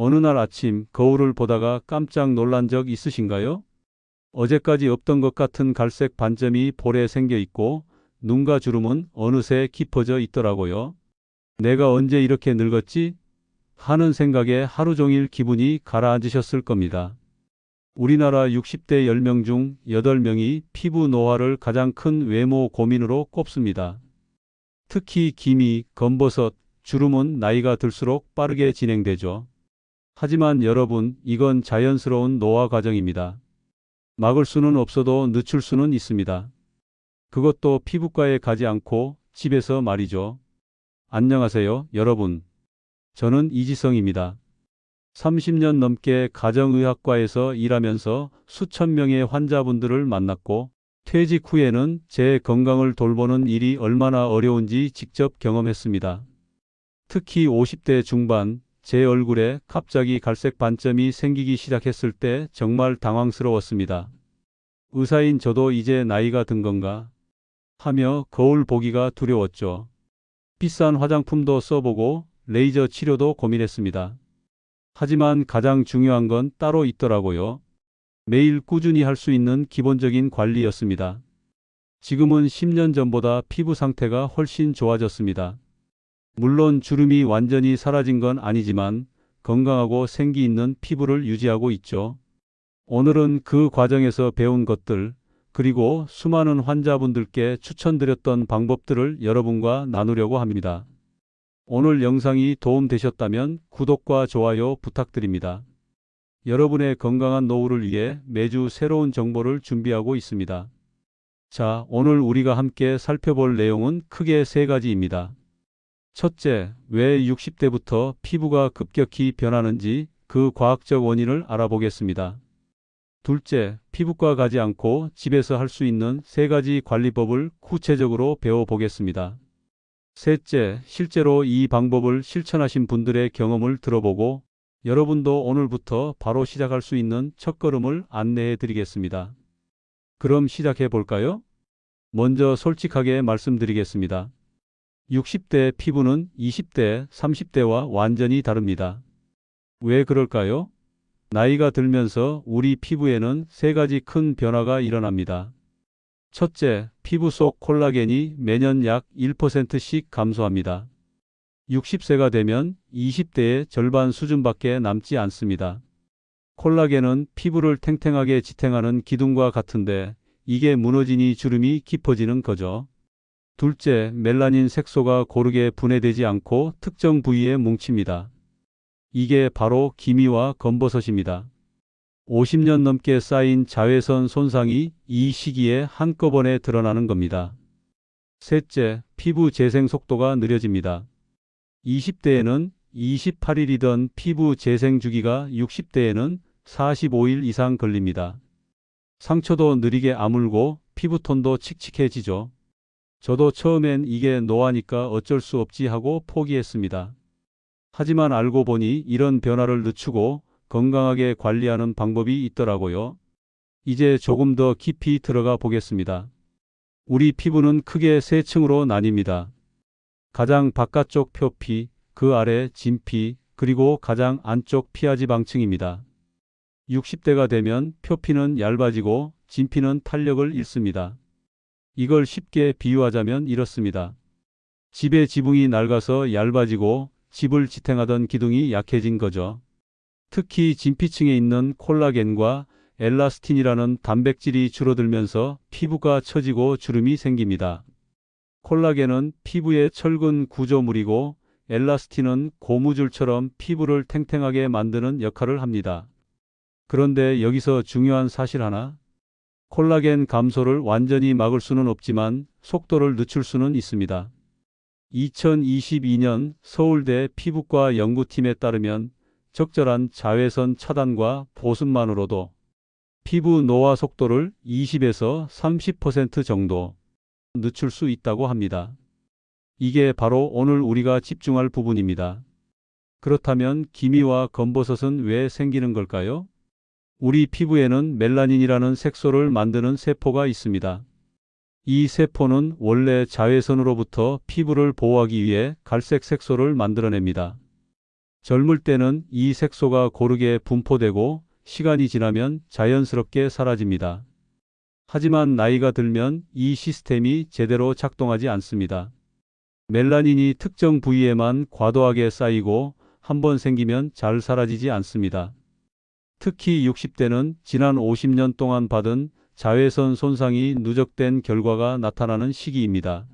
어느 날 아침 거울을 보다가 깜짝 놀란 적 있으신가요? 어제까지 없던 것 같은 갈색 반점이 볼에 생겨 있고 눈과 주름은 어느새 깊어져 있더라고요. 내가 언제 이렇게 늙었지? 하는 생각에 하루 종일 기분이 가라앉으셨을 겁니다. 우리나라 60대 10명 중 8명이 피부 노화를 가장 큰 외모 고민으로 꼽습니다. 특히 기미, 검버섯, 주름은 나이가 들수록 빠르게 진행되죠. 하지만 여러분, 이건 자연스러운 노화 과정입니다. 막을 수는 없어도 늦출 수는 있습니다. 그것도 피부과에 가지 않고 집에서 말이죠. 안녕하세요, 여러분. 저는 이지성입니다. 30년 넘게 가정의학과에서 일하면서 수천 명의 환자분들을 만났고 퇴직 후에는 제 건강을 돌보는 일이 얼마나 어려운지 직접 경험했습니다. 특히 50대 중반 제 얼굴에 갑자기 갈색 반점이 생기기 시작했을 때 정말 당황스러웠습니다. 의사인 저도 이제 나이가 든 건가 하며 거울 보기가 두려웠죠. 비싼 화장품도 써보고 레이저 치료도 고민했습니다. 하지만 가장 중요한 건 따로 있더라고요. 매일 꾸준히 할 수 있는 기본적인 관리였습니다. 지금은 10년 전보다 피부 상태가 훨씬 좋아졌습니다. 물론 주름이 완전히 사라진 건 아니지만 건강하고 생기 있는 피부를 유지하고 있죠. 오늘은 그 과정에서 배운 것들, 그리고 수많은 환자분들께 추천드렸던 방법들을 여러분과 나누려고 합니다. 오늘 영상이 도움되셨다면 구독과 좋아요 부탁드립니다. 여러분의 건강한 노후를 위해 매주 새로운 정보를 준비하고 있습니다. 자, 오늘 우리가 함께 살펴볼 내용은 크게 세 가지입니다. 첫째, 왜 60대부터 피부가 급격히 변하는지 그 과학적 원인을 알아보겠습니다. 둘째, 피부과 가지 않고 집에서 할 수 있는 세 가지 관리법을 구체적으로 배워보겠습니다. 셋째, 실제로 이 방법을 실천하신 분들의 경험을 들어보고 여러분도 오늘부터 바로 시작할 수 있는 첫걸음을 안내해 드리겠습니다. 그럼 시작해 볼까요? 먼저 솔직하게 말씀드리겠습니다. 60대 피부는 20대, 30대와 완전히 다릅니다. 왜 그럴까요? 나이가 들면서 우리 피부에는 세 가지 큰 변화가 일어납니다. 첫째, 피부 속 콜라겐이 매년 약 1%씩 감소합니다. 60세가 되면 20대의 절반 수준밖에 남지 않습니다. 콜라겐은 피부를 탱탱하게 지탱하는 기둥과 같은데 이게 무너지니 주름이 깊어지는 거죠. 둘째, 멜라닌 색소가 고르게 분해되지 않고 특정 부위에 뭉칩니다. 이게 바로 기미와 검버섯입니다. 50년 넘게 쌓인 자외선 손상이 이 시기에 한꺼번에 드러나는 겁니다. 셋째, 피부 재생 속도가 느려집니다. 20대에는 28일이던 피부 재생 주기가 60대에는 45일 이상 걸립니다. 상처도 느리게 아물고 피부톤도 칙칙해지죠. 저도 처음엔 이게 노화니까 어쩔 수 없지 하고 포기했습니다. 하지만 알고 보니 이런 변화를 늦추고 건강하게 관리하는 방법이 있더라고요. 이제 조금 더 깊이 들어가 보겠습니다. 우리 피부는 크게 세 층으로 나뉩니다. 가장 바깥쪽 표피, 그 아래 진피, 그리고 가장 안쪽 피하지방층입니다. 60대가 되면 표피는 얇아지고 진피는 탄력을 잃습니다. 이걸 쉽게 비유하자면 이렇습니다. 집의 지붕이 낡아서 얇아지고 집을 지탱하던 기둥이 약해진 거죠. 특히 진피층에 있는 콜라겐과 엘라스틴이라는 단백질이 줄어들면서 피부가 처지고 주름이 생깁니다. 콜라겐은 피부의 철근 구조물이고 엘라스틴은 고무줄처럼 피부를 탱탱하게 만드는 역할을 합니다. 그런데 여기서 중요한 사실 하나. 콜라겐 감소를 완전히 막을 수는 없지만 속도를 늦출 수는 있습니다. 2022년 서울대 피부과 연구팀에 따르면 적절한 자외선 차단과 보습만으로도 피부 노화 속도를 20에서 30% 정도 늦출 수 있다고 합니다. 이게 바로 오늘 우리가 집중할 부분입니다. 그렇다면 기미와 검버섯은 왜 생기는 걸까요? 우리 피부에는 멜라닌이라는 색소를 만드는 세포가 있습니다. 이 세포는 원래 자외선으로부터 피부를 보호하기 위해 갈색 색소를 만들어냅니다. 젊을 때는 이 색소가 고르게 분포되고 시간이 지나면 자연스럽게 사라집니다. 하지만 나이가 들면 이 시스템이 제대로 작동하지 않습니다. 멜라닌이 특정 부위에만 과도하게 쌓이고 한 번 생기면 잘 사라지지 않습니다. 특히 60대는 지난 50년 동안 받은 자외선 손상이 누적된 결과가 나타나는 시기입니다.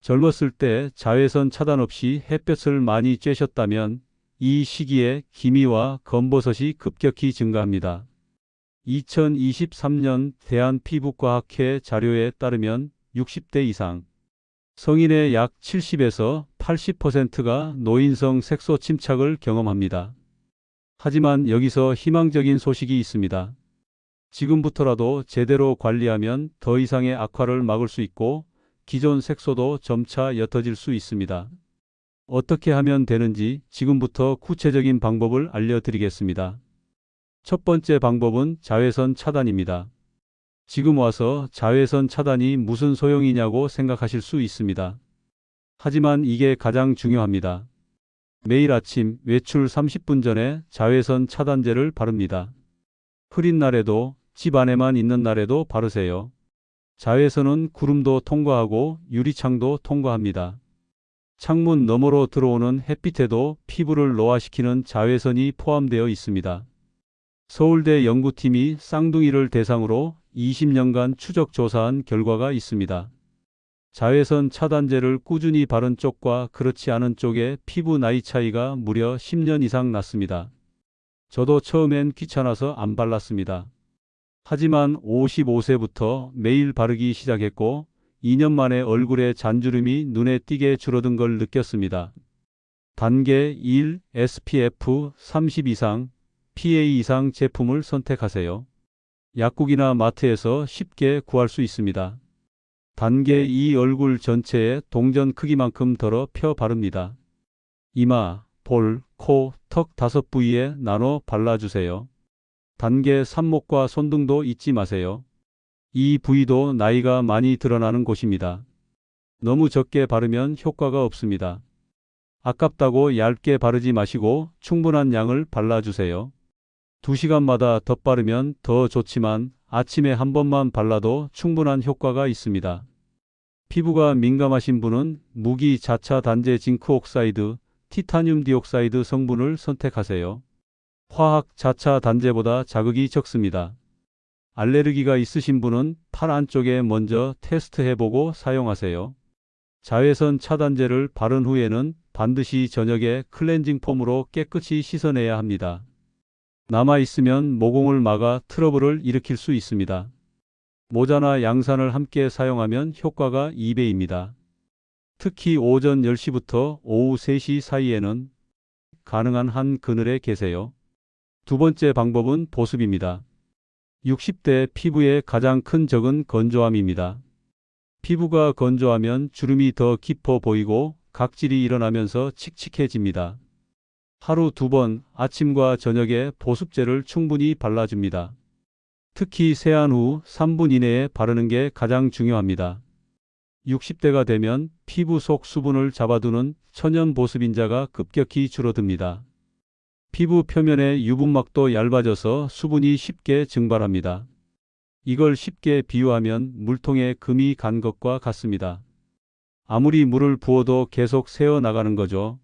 젊었을 때 자외선 차단 없이 햇볕을 많이 쬐셨다면 이 시기에 기미와 검버섯이 급격히 증가합니다. 2023년 대한피부과학회 자료에 따르면 60대 이상 성인의 약 70에서 80%가 노인성 색소 침착을 경험합니다. 하지만 여기서 희망적인 소식이 있습니다. 지금부터라도 제대로 관리하면 더 이상의 악화를 막을 수 있고 기존 색소도 점차 옅어질 수 있습니다. 어떻게 하면 되는지 지금부터 구체적인 방법을 알려드리겠습니다. 첫 번째 방법은 자외선 차단입니다. 지금 와서 자외선 차단이 무슨 소용이냐고 생각하실 수 있습니다. 하지만 이게 가장 중요합니다. 매일 아침 외출 30분 전에 자외선 차단제를 바릅니다. 흐린 날에도 집 안에만 있는 날에도 바르세요. 자외선은 구름도 통과하고 유리창도 통과합니다. 창문 너머로 들어오는 햇빛에도 피부를 노화시키는 자외선이 포함되어 있습니다. 서울대 연구팀이 쌍둥이를 대상으로 20년간 추적 조사한 결과가 있습니다. 자외선 차단제를 꾸준히 바른 쪽과 그렇지 않은 쪽의 피부 나이 차이가 무려 10년 이상 났습니다. 저도 처음엔 귀찮아서 안 발랐습니다. 하지만 55세부터 매일 바르기 시작했고 2년 만에 얼굴에 잔주름이 눈에 띄게 줄어든 걸 느꼈습니다. 단계 1 SPF 30 이상 PA 이상 제품을 선택하세요. 약국이나 마트에서 쉽게 구할 수 있습니다. 단계 2 얼굴 전체에 동전 크기만큼 덜어 펴 바릅니다. 이마, 볼, 코, 턱 다섯 부위에 나눠 발라주세요. 단계 3목과 손등도 잊지 마세요. 이 부위도 나이가 많이 드러나는 곳입니다. 너무 적게 바르면 효과가 없습니다. 아깝다고 얇게 바르지 마시고 충분한 양을 발라주세요. 2시간마다 덧바르면 더 좋지만 아침에 한 번만 발라도 충분한 효과가 있습니다. 피부가 민감하신 분은 무기 자차 단제 징크 옥사이드, 티타늄 디옥사이드 성분을 선택하세요. 화학 자차 단제보다 자극이 적습니다. 알레르기가 있으신 분은 팔 안쪽에 먼저 테스트해보고 사용하세요. 자외선 차단제를 바른 후에는 반드시 저녁에 클렌징 폼으로 깨끗이 씻어내야 합니다. 남아있으면 모공을 막아 트러블을 일으킬 수 있습니다. 모자나 양산을 함께 사용하면 효과가 2배입니다. 특히 오전 10시부터 오후 3시 사이에는 가능한 한 그늘에 계세요. 두 번째 방법은 보습입니다. 60대 피부의 가장 큰 적은 건조함입니다. 피부가 건조하면 주름이 더 깊어 보이고 각질이 일어나면서 칙칙해집니다. 하루 두 번 아침과 저녁에 보습제를 충분히 발라줍니다. 특히 세안 후 3분 이내에 바르는 게 가장 중요합니다. 60대가 되면 피부 속 수분을 잡아두는 천연 보습인자가 급격히 줄어듭니다. 피부 표면의 유분막도 얇아져서 수분이 쉽게 증발합니다. 이걸 쉽게 비유하면 물통에 금이 간 것과 같습니다. 아무리 물을 부어도 계속 새어 나가는 거죠.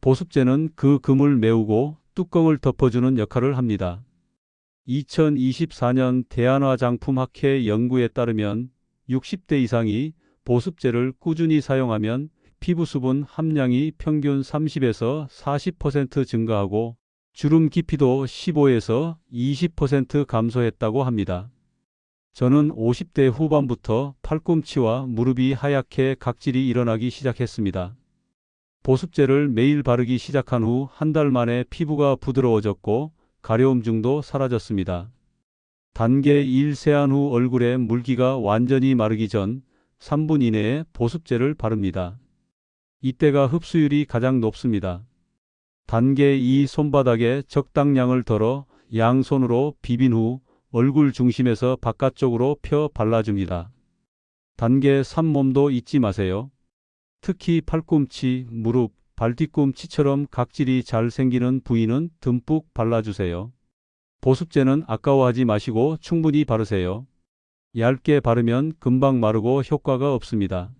보습제는 그 금을 메우고 뚜껑을 덮어주는 역할을 합니다. 2024년 대한화장품학회 연구에 따르면 60대 이상이 보습제를 꾸준히 사용하면 피부 수분 함량이 평균 30에서 40% 증가하고 주름 깊이도 15에서 20% 감소했다고 합니다. 저는 50대 후반부터 팔꿈치와 무릎이 하얗게 각질이 일어나기 시작했습니다. 보습제를 매일 바르기 시작한 후 한 달 만에 피부가 부드러워졌고 가려움증도 사라졌습니다. 단계 1 세안 후 얼굴에 물기가 완전히 마르기 전 3분 이내에 보습제를 바릅니다. 이때가 흡수율이 가장 높습니다. 단계 2 손바닥에 적당량을 덜어 양손으로 비빈 후 얼굴 중심에서 바깥쪽으로 펴 발라줍니다. 단계 3 몸도 잊지 마세요. 특히 팔꿈치, 무릎, 발뒤꿈치처럼 각질이 잘 생기는 부위는 듬뿍 발라주세요. 보습제는 아까워하지 마시고 충분히 바르세요. 얇게 바르면 금방 마르고 효과가 없습니다.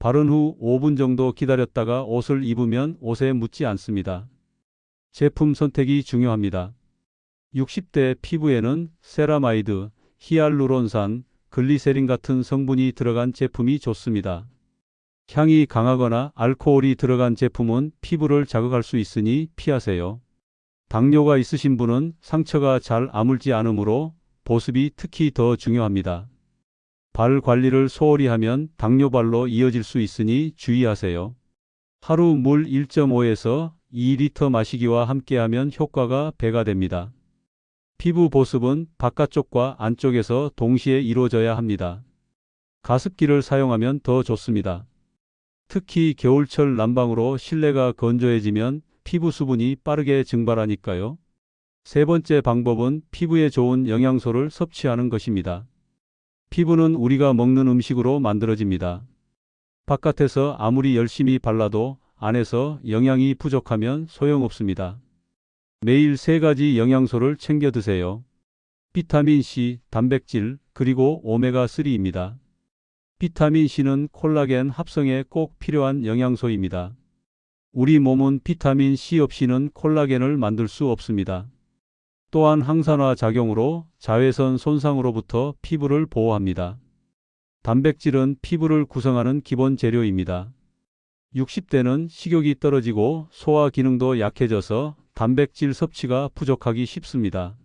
바른 후 5분 정도 기다렸다가 옷을 입으면 옷에 묻지 않습니다. 제품 선택이 중요합니다. 60대 피부에는 세라마이드, 히알루론산, 글리세린 같은 성분이 들어간 제품이 좋습니다. 향이 강하거나 알코올이 들어간 제품은 피부를 자극할 수 있으니 피하세요. 당뇨가 있으신 분은 상처가 잘 아물지 않으므로 보습이 특히 더 중요합니다. 발 관리를 소홀히 하면 당뇨발로 이어질 수 있으니 주의하세요. 하루 물 1.5에서 2리터 마시기와 함께하면 효과가 배가 됩니다. 피부 보습은 바깥쪽과 안쪽에서 동시에 이루어져야 합니다. 가습기를 사용하면 더 좋습니다. 특히 겨울철 난방으로 실내가 건조해지면 피부 수분이 빠르게 증발하니까요. 세 번째 방법은 피부에 좋은 영양소를 섭취하는 것입니다. 피부는 우리가 먹는 음식으로 만들어집니다. 바깥에서 아무리 열심히 발라도 안에서 영양이 부족하면 소용없습니다. 매일 세 가지 영양소를 챙겨 드세요. 비타민 C, 단백질, 그리고 오메가3입니다. 비타민 C는 콜라겐 합성에 꼭 필요한 영양소입니다. 우리 몸은 비타민 C 없이는 콜라겐을 만들 수 없습니다. 또한 항산화 작용으로 자외선 손상으로부터 피부를 보호합니다. 단백질은 피부를 구성하는 기본 재료입니다. 60대는 식욕이 떨어지고 소화 기능도 약해져서 단백질 섭취가 부족하기 쉽습니다.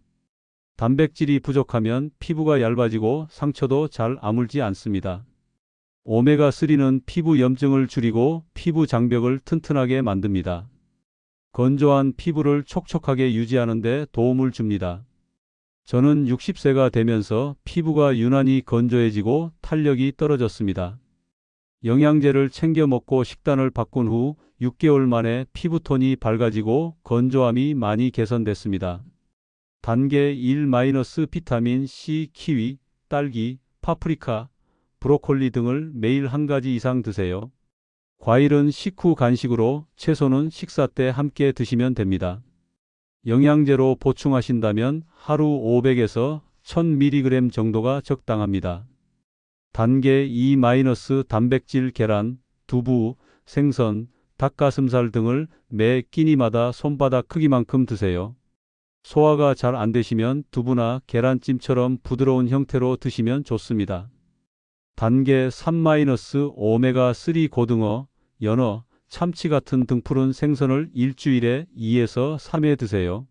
단백질이 부족하면 피부가 얇아지고 상처도 잘 아물지 않습니다. 오메가3는 피부 염증을 줄이고 피부 장벽을 튼튼하게 만듭니다. 건조한 피부를 촉촉하게 유지하는 데 도움을 줍니다. 저는 60세가 되면서 피부가 유난히 건조해지고 탄력이 떨어졌습니다. 영양제를 챙겨 먹고 식단을 바꾼 후 6개월 만에 피부톤이 밝아지고 건조함이 많이 개선됐습니다. 단계 1 비타민 C, 키위, 딸기, 파프리카, 브로콜리 등을 매일 한 가지 이상 드세요. 과일은 식후 간식으로 채소는 식사 때 함께 드시면 됩니다. 영양제로 보충하신다면 하루 500에서 1000mg 정도가 적당합니다. 단계 2- 단백질 계란, 두부, 생선, 닭가슴살 등을 매 끼니마다 손바닥 크기만큼 드세요. 소화가 잘 안 되시면 두부나 계란찜처럼 부드러운 형태로 드시면 좋습니다. 단계 3- 오메가3 고등어, 연어, 참치 같은 등푸른 생선을 일주일에 2에서 3회 드세요.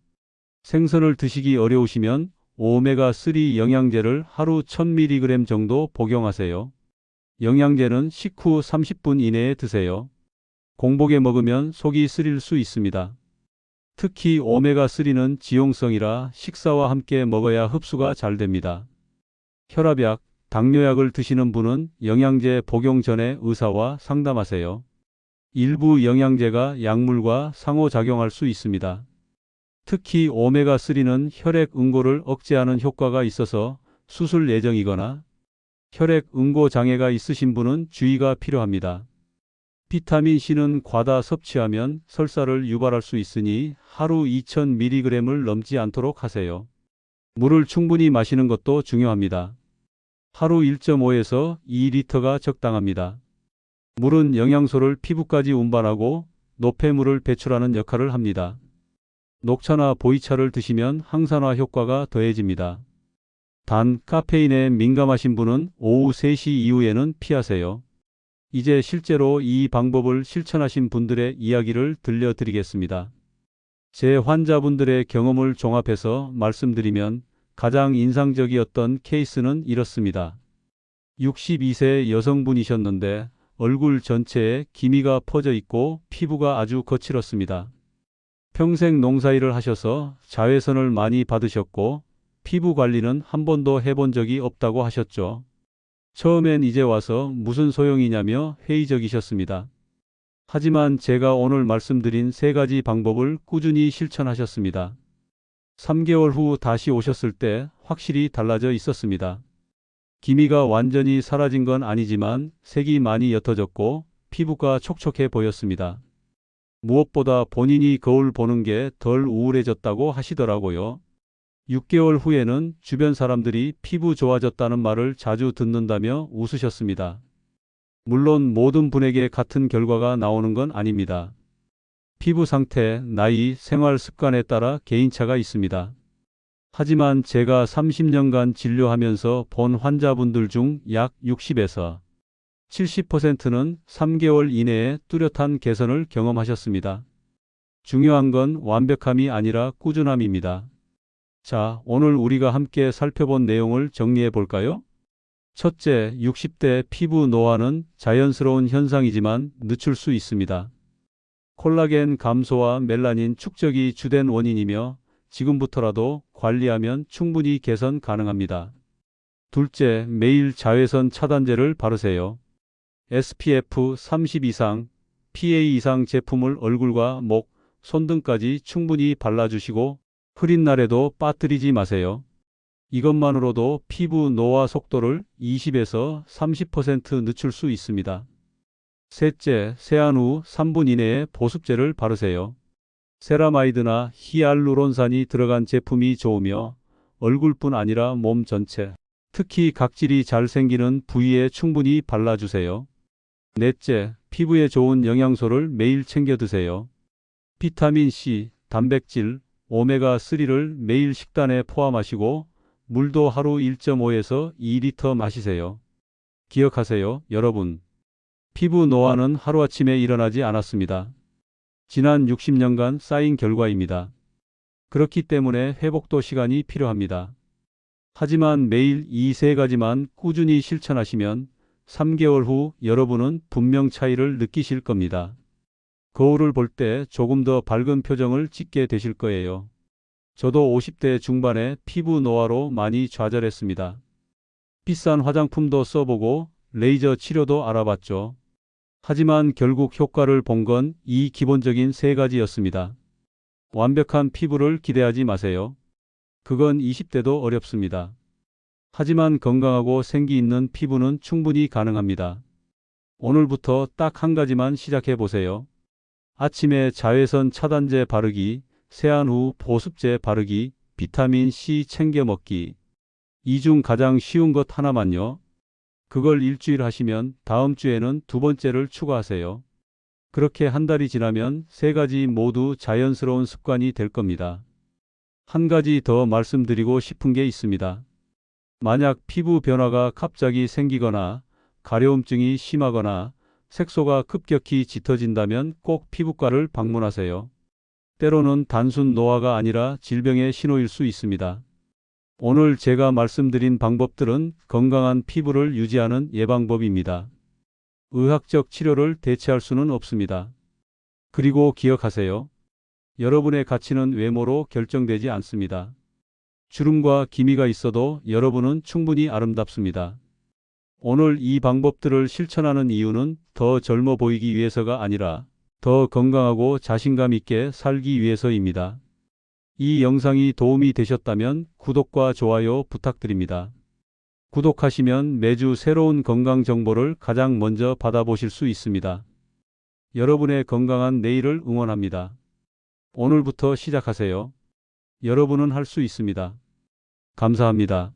생선을 드시기 어려우시면 오메가3 영양제를 하루 1000mg 정도 복용하세요. 영양제는 식후 30분 이내에 드세요. 공복에 먹으면 속이 쓰릴 수 있습니다. 특히 오메가3는 지용성이라 식사와 함께 먹어야 흡수가 잘 됩니다. 혈압약, 당뇨약을 드시는 분은 영양제 복용 전에 의사와 상담하세요. 일부 영양제가 약물과 상호작용할 수 있습니다. 특히 오메가3는 혈액 응고를 억제하는 효과가 있어서 수술 예정이거나 혈액 응고 장애가 있으신 분은 주의가 필요합니다. 비타민 C는 과다 섭취하면 설사를 유발할 수 있으니 하루 2000mg을 넘지 않도록 하세요. 물을 충분히 마시는 것도 중요합니다. 하루 1.5에서 2리터가 적당합니다. 물은 영양소를 피부까지 운반하고 노폐물을 배출하는 역할을 합니다. 녹차나 보이차를 드시면 항산화 효과가 더해집니다. 단, 카페인에 민감하신 분은 오후 3시 이후에는 피하세요. 이제 실제로 이 방법을 실천하신 분들의 이야기를 들려드리겠습니다. 제 환자분들의 경험을 종합해서 말씀드리면 가장 인상적이었던 케이스는 이렇습니다. 62세 여성분이셨는데 얼굴 전체에 기미가 퍼져 있고 피부가 아주 거칠었습니다. 평생 농사일을 하셔서 자외선을 많이 받으셨고 피부 관리는 한 번도 해본 적이 없다고 하셨죠. 처음엔 이제 와서 무슨 소용이냐며 회의적이셨습니다. 하지만 제가 오늘 말씀드린 세 가지 방법을 꾸준히 실천하셨습니다. 3개월 후 다시 오셨을 때 확실히 달라져 있었습니다. 기미가 완전히 사라진 건 아니지만 색이 많이 옅어졌고 피부가 촉촉해 보였습니다. 무엇보다 본인이 거울 보는 게 덜 우울해졌다고 하시더라고요. 6개월 후에는 주변 사람들이 피부 좋아졌다는 말을 자주 듣는다며 웃으셨습니다. 물론 모든 분에게 같은 결과가 나오는 건 아닙니다. 피부 상태, 나이, 생활 습관에 따라 개인차가 있습니다. 하지만 제가 30년간 진료하면서 본 환자분들 중 약 60에서 70%는 3개월 이내에 뚜렷한 개선을 경험하셨습니다. 중요한 건 완벽함이 아니라 꾸준함입니다. 자, 오늘 우리가 함께 살펴본 내용을 정리해 볼까요? 첫째, 60대 피부 노화는 자연스러운 현상이지만 늦출 수 있습니다. 콜라겐 감소와 멜라닌 축적이 주된 원인이며 지금부터라도 관리하면 충분히 개선 가능합니다. 둘째, 매일 자외선 차단제를 바르세요. SPF 30 이상, PA 이상 제품을 얼굴과 목, 손 등까지 충분히 발라주시고 흐린 날에도 빠뜨리지 마세요. 이것만으로도 피부 노화 속도를 20에서 30% 늦출 수 있습니다. 셋째, 세안 후 3분 이내에 보습제를 바르세요. 세라마이드나 히알루론산이 들어간 제품이 좋으며 얼굴뿐 아니라 몸 전체, 특히 각질이 잘 생기는 부위에 충분히 발라주세요. 넷째, 피부에 좋은 영양소를 매일 챙겨 드세요. 비타민 C, 단백질, 오메가3를 매일 식단에 포함하시고 물도 하루 1.5에서 2리터 마시세요. 기억하세요, 여러분. 피부 노화는 하루아침에 일어나지 않았습니다. 지난 60년간 쌓인 결과입니다. 그렇기 때문에 회복도 시간이 필요합니다. 하지만 매일 이 세 가지만 꾸준히 실천하시면 3개월 후 여러분은 분명 차이를 느끼실 겁니다. 거울을 볼 때 조금 더 밝은 표정을 짓게 되실 거예요. 저도 50대 중반에 피부 노화로 많이 좌절했습니다. 비싼 화장품도 써보고 레이저 치료도 알아봤죠. 하지만 결국 효과를 본 건 이 기본적인 세 가지였습니다. 완벽한 피부를 기대하지 마세요. 그건 20대도 어렵습니다. 하지만 건강하고 생기 있는 피부는 충분히 가능합니다. 오늘부터 딱 한 가지만 시작해 보세요. 아침에 자외선 차단제 바르기, 세안 후 보습제 바르기, 비타민 C 챙겨 먹기. 이 중 가장 쉬운 것 하나만요. 그걸 일주일 하시면 다음 주에는 두 번째를 추가하세요. 그렇게 한 달이 지나면 세 가지 모두 자연스러운 습관이 될 겁니다. 한 가지 더 말씀드리고 싶은 게 있습니다. 만약 피부 변화가 갑자기 생기거나 가려움증이 심하거나 색소가 급격히 짙어진다면 꼭 피부과를 방문하세요. 때로는 단순 노화가 아니라 질병의 신호일 수 있습니다. 오늘 제가 말씀드린 방법들은 건강한 피부를 유지하는 예방법입니다. 의학적 치료를 대체할 수는 없습니다. 그리고 기억하세요. 여러분의 가치는 외모로 결정되지 않습니다. 주름과 기미가 있어도 여러분은 충분히 아름답습니다. 오늘 이 방법들을 실천하는 이유는 더 젊어 보이기 위해서가 아니라 더 건강하고 자신감 있게 살기 위해서입니다. 이 영상이 도움이 되셨다면 구독과 좋아요 부탁드립니다. 구독하시면 매주 새로운 건강 정보를 가장 먼저 받아보실 수 있습니다. 여러분의 건강한 내일을 응원합니다. 오늘부터 시작하세요. 여러분은 할 수 있습니다. 감사합니다.